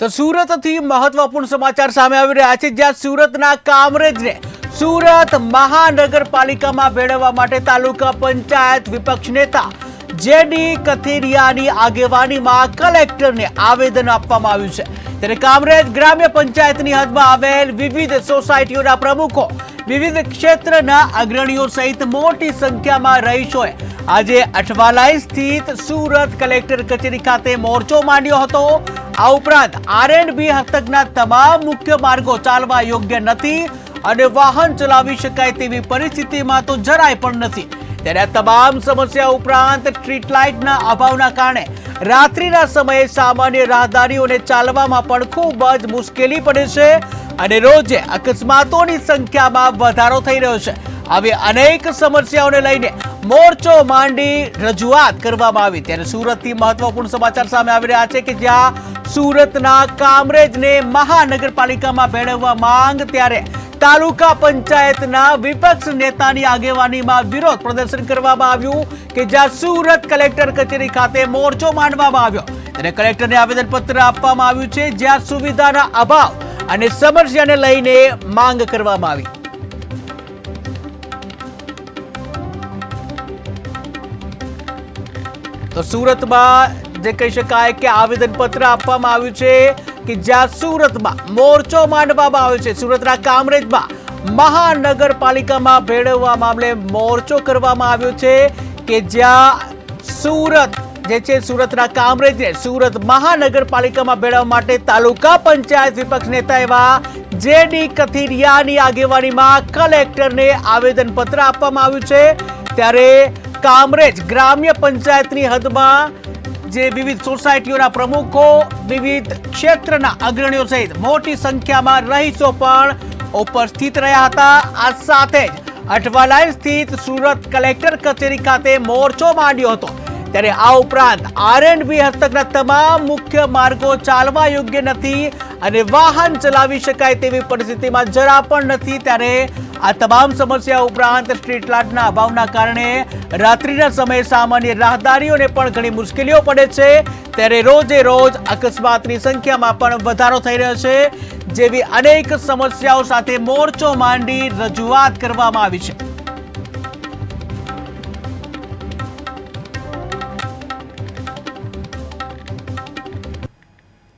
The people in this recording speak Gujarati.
તો સુરતથી મહત્વપૂર્ણ સમાચાર સામે આવી રહ્યા છે, જ્યાં સુરતના કામરેજને સુરત મહાનગરપાલિકામાં ભેળવવા માટે તાલુકા પંચાયત વિપક્ષ નેતા જેડી કથેરિયાની આગેવાનીમાં કલેક્ટરને આવેદન આપવામાં આવ્યું છે. ત્યારે કામરેજ ગ્રામ્ય પંચાયતની હદમાં આવેલ વિવિધ સોસાયટીઓના પ્રમુખો વિવિધ ક્ષેત્રના અગ્રણીઓ સહિત મોટી સંખ્યામાં રહીશોએ આજે અઠવાલાઈ સ્થિત સુરત કલેક્ટર કચેરી ખાતે મોરચો માંડ્યો હતો. આ ઉપરાંત આર એન્ડ બી હસ્તકના તમામ મુખ્ય માર્ગો ચાલવા યોગ્ય નથી અને વાહન ચલાવી શકાય તેવી પરિસ્થિતિમાં તો જરાય પણ નથી. ત્યારે તમામ સમસ્યા ઉપરાંત સ્ટ્રીટ લાઇટના અભાવના કારણે રાત્રિના સમયે સામાન્ય રાહદારીઓને ચાલવામાં પણ ખૂબ જ મુશ્કેલી પડે છે. અને રોજે અકસ્માતોની સંખ્યામાં વધારો થઈ રહ્યો છે. આવી અનેક સમસ્યાઓને લઈને મોરચો માંડી રજૂઆત કરવામાં આવી. ત્યારે સુરતથી મહત્વપૂર્ણ સમાચાર સામે આવી રહ્યા છે કે જ્યાં સુરતના કામરેજને મહાનગરપાલિકામાં ભેળવવા માંગ, ત્યારે તાલુકા પંચાયતના વિપક્ષ નેતાની આગેવાનીમાં વિરોધ પ્રદર્શન કરવામાં આવ્યું કે જ્યાં સુરત કલેક્ટર કચેરી ખાતે મોરચો માંડવામાં આવ્યો. અને કલેક્ટરને આવેદનપત્ર આપવામાં આવ્યું છે જ્યાં સુવિધાના અભાવ અને સમસ્યાને લઈને માંગ કરવામાં આવી. તો સુરતમાં જે કહી શકાય કે આવેદનપત્ર આપવામાં આવ્યું છે કે જ્યાં સુરતમાં મોરચો માંડવામાં આવ્યો છે. સુરતના કામરેજમાં મહાનગરપાલિકામાં ભેળવવા મામલે મોરચો કરવામાં આવ્યો છે કે જ્યાં સુરત જે છે સુરતના કામરેજને સુરત મહાનગરપાલિકામાં ભેળવવા માટે તાલુકા પંચાયત વિપક્ષ નેતા એવા જેડી કથિરિયાની આગેવાનીમાં કલેક્ટરને આવેદનપત્ર આપવામાં આવ્યું છે. ત્યારે કામરેજ ગ્રામ્ય પંચાયતની હદમાં જે વિવિધ સોસાયટીઓના પ્રમુખો, વિવિધ ક્ષેત્રના અગ્રણીઓ સહિત મોટી સંખ્યામાં રહીશો પણ ઉપસ્થિત રહ્યા હતા. આ સાથે જ અઠવાલાઈન સ્થિત સુરત કલેક્ટર કચેરી ખાતે મોરચો માંડ્યો હતો. ત્યારે આ ઉપરાંત આર એન્ડ બી હસ્તકના તમામ મુખ્ય માર્ગો ચાલવા યોગ્ય નથી અને વાહન ચલાવી શકાય તેવી પરિસ્થિતિમાં જરા પણ નથી. ત્યારે આ તમામ સમસ્યા ઉપરાંત સ્ટ્રીટ લાઇટના અભાવના કારણે રાત્રિના સમયે સામાન્ય રાહદારીઓને પણ ઘણી મુશ્કેલીઓ પડે છે. ત્યારે રોજે રોજ અકસ્માતની સંખ્યામાં પણ વધારો થઈ રહ્યો છે. જેવી અનેક સમસ્યાઓ સાથે મોરચો માંડી રજૂઆત કરવામાં આવી છે.